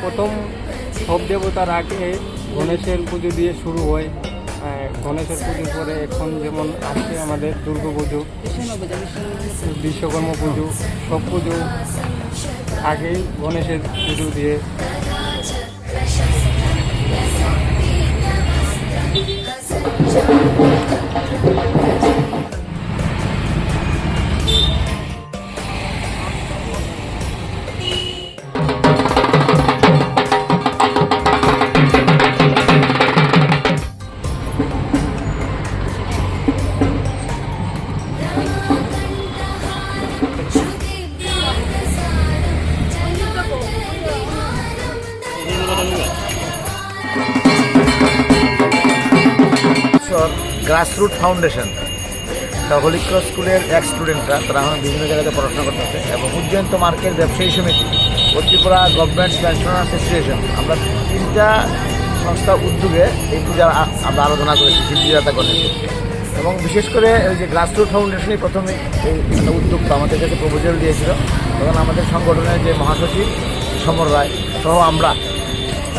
প্রথম সব দেবতার আগে গণেশের পুজো দিয়ে শুরু হয় গণেশের পুজোর পরে এখন যেমন আছে আমাদের দুর্গা পুজো বিশ্বকর্মা পুজো সব পুজো আগেই গণেশের পুজো দিয়ে বছর গ্রাসরুট ফাউন্ডেশন তা হোলি স্কুলের এক স্টুডেন্টরা তারা এখন বিভিন্ন জায়গাতে পড়াশোনা করতেছে এবং উজ্জয়ন্ত মার্কেট ব্যবসায়ী সমিতি ত্রিপুরা গভর্নমেন্ট পেনশন অ্যাসোসিয়েশন আমরা তিনটা সংস্থা উদ্যোগে এই পূজার আমরা আলোচনা করেছি, সিদ্ধিদাতা গণেশের এবং বিশেষ করে ওই যে গ্রাসরুট ফাউন্ডেশনই প্রথমে এই একটা উদ্যোগ আমাদের কাছে প্রপোজাল দিয়েছিল। তখন আমাদের সংগঠনের যে মহাসচিব সমর রায়, সহ আমরা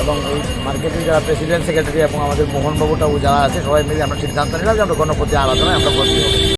এবং এই মার্কেটের যারা প্রেসিডেন্ট সেক্রেটারি এবং আমাদের মোহনবাবুটাও যারা আছে, সবাই মিলে আমরা সিদ্ধান্ত নিলাম যে আমরা গণপতি আলোচনায় আমরা ভর্তি হব।